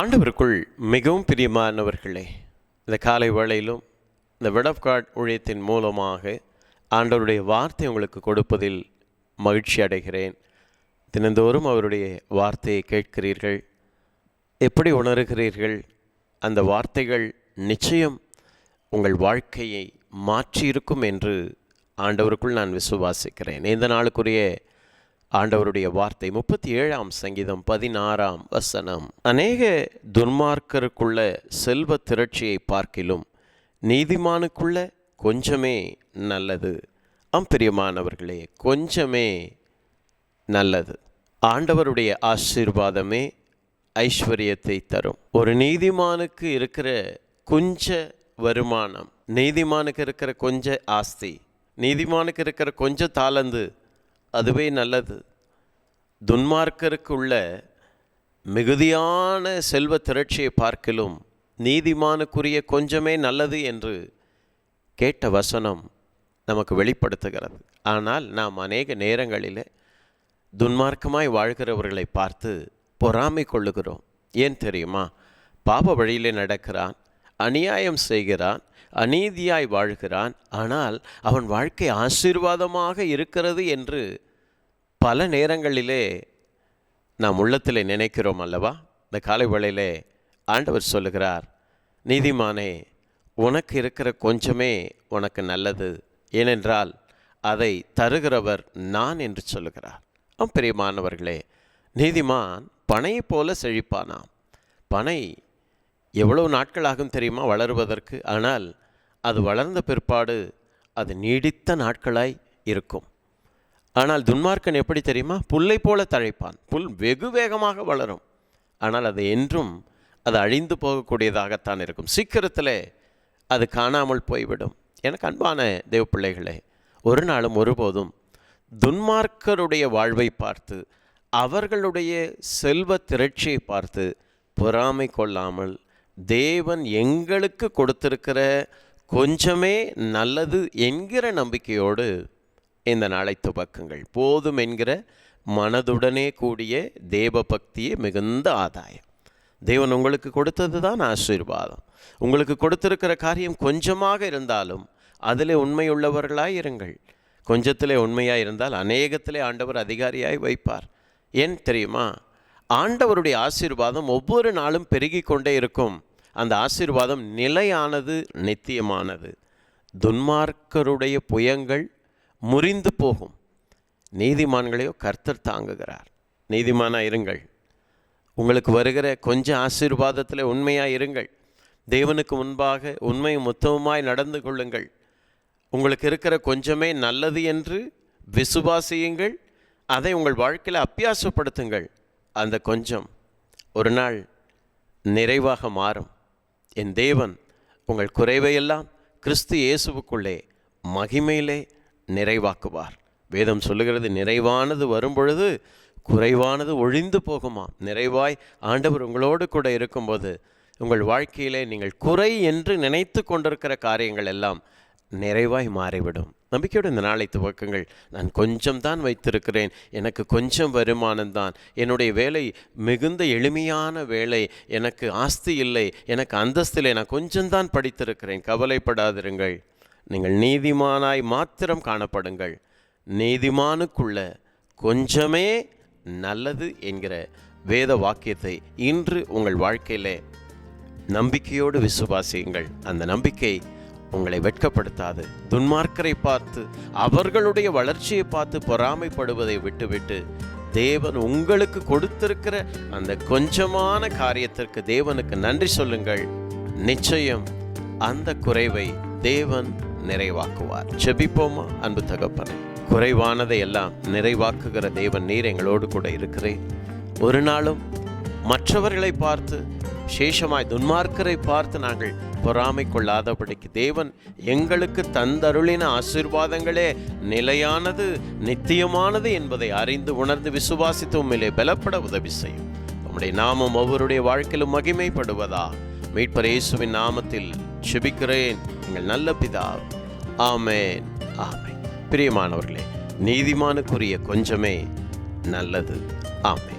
ஆண்டவருக்குள் மிகவும் பிரியமானவர்களே இந்த காலை வேளையிலும் இந்த விட் கார்ட் ஊழியத்தின் மூலமாக ஆண்டவருடைய வார்த்தை உங்களுக்கு கொடுப்பதில் மகிழ்ச்சி அடைகிறேன். தினந்தோறும் அவருடைய வார்த்தையை கேட்கிறீர்கள். எப்படி உணர்கிறீர்கள்? அந்த வார்த்தைகள் நிச்சயம் உங்கள் வாழ்க்கையை மாற்றியிருக்கும் என்று ஆண்டவருக்குள் நான் விசுவாசிக்கிறேன். இந்த நாளுக்குரிய ஆண்டவருடைய வார்த்தை முப்பத்தி ஏழாம் சங்கீதம் பதினாறாம் வசனம். அநேக துன்மார்க்கருக்குள்ள செல்வ திரட்சியை பார்க்கிலும் நீதிமானுக்குள்ள கொஞ்சமே நல்லது. அம்பிரியமானவர்களே கொஞ்சமே நல்லது. ஆண்டவருடைய ஆசீர்வாதமே ஐஸ்வர்யத்தை தரும். ஒரு நீதிமானுக்கு இருக்கிற கொஞ்ச வருமானம் நீதிமானுக்கு இருக்கிற கொஞ்ச ஆஸ்தி நீதிமானுக்கு இருக்கிற கொஞ்ச தாளந்து அதுவே நல்லது. துன்மார்க்கருக்கு உள்ள மிகுதியான செல்வ திரட்சியை பார்க்கிலும் நீதிமானுக்குரிய கொஞ்சமே நல்லது என்று கேட்ட வசனம் நமக்கு வெளிப்படுத்துகிறது. ஆனால் நாம் அநேக நேரங்களில் துன்மார்க்கமாய் வாழ்கிறவர்களை பார்த்து பொறாமை கொள்ளுகிறோம். ஏன் தெரியுமா? பாப வழியிலே நடக்கிறான். அநியாயம் செய்கிறான் அநீதியாய் வாழ்கிறான். ஆனால் அவன் வாழ்க்கை ஆசீர்வாதமாக இருக்கிறது என்று பல நேரங்களிலே நாம் உள்ளத்தில் நினைக்கிறோம் அல்லவா? இந்த காலை வேளையிலே ஆண்டவர் சொல்லுகிறார் நீதிமானே உனக்கு இருக்கிற கொஞ்சமே உனக்கு நல்லது. ஏனென்றால் அதை தருகிறவர் நான் என்று சொல்லுகிறார். அவன் பிரியமானவர்களே நீதிமான் பனையைப் போல செழிப்பானாம். பனை எவ்வளவு நாட்கள் ஆகும் தெரியுமா வளருவதற்கு? ஆனால் அது வளர்ந்த பிற்பாடு அது நீடித்த நாட்களாய் இருக்கும். ஆனால் துன்மார்க்கன் எப்படி தெரியுமா? புல்லை போல தழைப்பான். புல் வெகு வேகமாக வளரும். ஆனால் அது என்றும் அது அழிந்து போகக்கூடியதாகத்தான் இருக்கும். சீக்கிரத்தில் அது காணாமல் போய்விடும். எனக்கு அன்பான தேவ பிள்ளைகளே ஒரு நாளும் ஒருபோதும் துன்மார்க்கருடைய வாழ்வை பார்த்து அவர்களுடைய செல்வ திரட்சியை பார்த்து பொறாமை கொள்ளாமல் தேவன் எங்களுக்கு கொடுத்திருக்கிற கொஞ்சமே நல்லது என்கிற நம்பிக்கையோடு இந்த நாளை துவக்குங்கள். போதும் என்கிற மனதுடனே கூடிய தேவ பக்தியே மிகுந்த ஆதாயம். தேவன் உங்களுக்கு கொடுத்தது தான் ஆசீர்வாதம். உங்களுக்கு கொடுத்திருக்கிற காரியம் கொஞ்சமாக இருந்தாலும் அதிலே உண்மையுள்ளவர்களாய் இருங்கள். கொஞ்சத்திலே உண்மையாக இருந்தால் அநேகத்திலே ஆண்டவர் அதிகாரியாய் வைப்பார். ஏன் தெரியுமா? ஆண்டவருடைய ஆசீர்வாதம் ஒவ்வொரு நாளும் பெருகி கொண்டே இருக்கும். அந்த ஆசீர்வாதம் நிலையானது நித்தியமானது. துன்மார்க்கருடைய புயங்கள் முறிந்து போகும். நீதிமான்களையோ கர்த்தர் தாங்குகிறார். நீதிமானாக இருங்கள். உங்களுக்கு வருகிற கொஞ்சம் ஆசீர்வாதத்தில் உண்மையாக இருங்கள். தேவனுக்கு முன்பாக உண்மையும் உத்தமமாய் நடந்து கொள்ளுங்கள். உங்களுக்கு இருக்கிற கொஞ்சமே நல்லது என்று விசுவாசியுங்கள். அதை உங்கள் வாழ்க்கையில் அப்பியாசப்படுத்துங்கள் அந்த கொஞ்சம். ஒரு நாள் நிறைவாக மாறும். என் தேவன் உங்கள் குறைவையெல்லாம் கிறிஸ்து இயேசுவுக்குள்ளே மகிமையிலே நிறைவாக்குவார். வேதம் சொல்லுகிறது நிறைவானது வரும்பொழுது குறைவானது ஒழிந்து போகுமா? நிறைவாய் ஆண்டவர் உங்களோடு கூட இருக்கும்போது உங்கள் வாழ்க்கையிலே நீங்கள் குறை என்று நினைத்து கொண்டிருக்கிற காரியங்கள் எல்லாம் நிறைவாய் மாறிவிடும். நம்பிக்கையோடு இந்த நாளை துவக்கங்கள். நான் கொஞ்சம் தான் வைத்திருக்கிறேன். எனக்கு கொஞ்சம் வருமானம் தான். என்னுடைய வேலை மிகுந்த எளிமையான வேலை. எனக்கு ஆஸ்தி இல்லை. எனக்கு அந்தஸ்தில்லை நான் கொஞ்சம்தான் படித்திருக்கிறேன். கவலைப்படாதிருங்கள். நீங்கள் நீதிமானாய் மாத்திரம் காணப்படுங்கள். நீதிமானுக்குள்ள கொஞ்சமே நல்லது என்கிற வேத வாக்கியத்தை இன்று உங்கள் வாழ்க்கையிலே நம்பிக்கையோடு விசுவாசியுங்கள். அந்த நம்பிக்கை உங்களை வெட்கப்படுத்தாது. துன்மார்க்கரை பார்த்து அவர்களுடைய வளர்ச்சியை பார்த்து பொறாமைப்படுவதை விட்டுவிட்டு தேவன் உங்களுக்கு கொடுத்திருக்கிற அந்த கொஞ்சமான காரியத்திற்கு தேவனுக்கு நன்றி சொல்லுங்கள். நிச்சயம் அந்த குறைவை தேவன் நிறைவாக்குவார். செபிப்போமா அன்பு தகப்பனே? குறைவானதை எல்லாம் நிறைவாக்குகிற தேவன் நீர் எங்களோடு கூட இருக்கிறேன் ஒரு நாளும் மற்றவர்களை பார்த்து சேஷமாய் துன்மார்க்கரை பார்த்து நாங்கள் பொறாமை கொள்ளாதபடிக்கு தேவன் எங்களுக்கு தந்தருளின ஆசீர்வாதங்களே நிலையானது நித்தியமானது என்பதை அறிந்து உணர்ந்து விசுவாசித்து உண்மையிலே பலப்பட உதவி செய்யும். நம்முடைய நாமம் ஒவ்வொருடைய வாழ்க்கையிலும் மகிமைப்படுவதா? மீட்பர் இயேசுவின் நாமத்தில் செபிக்கிறேன். எங்கள் நல்ல பிதா ஆமேன் ஆமேன். பிரியமானவர்களே நீதிமானுக்குரிய கொஞ்சமே நல்லது. ஆமே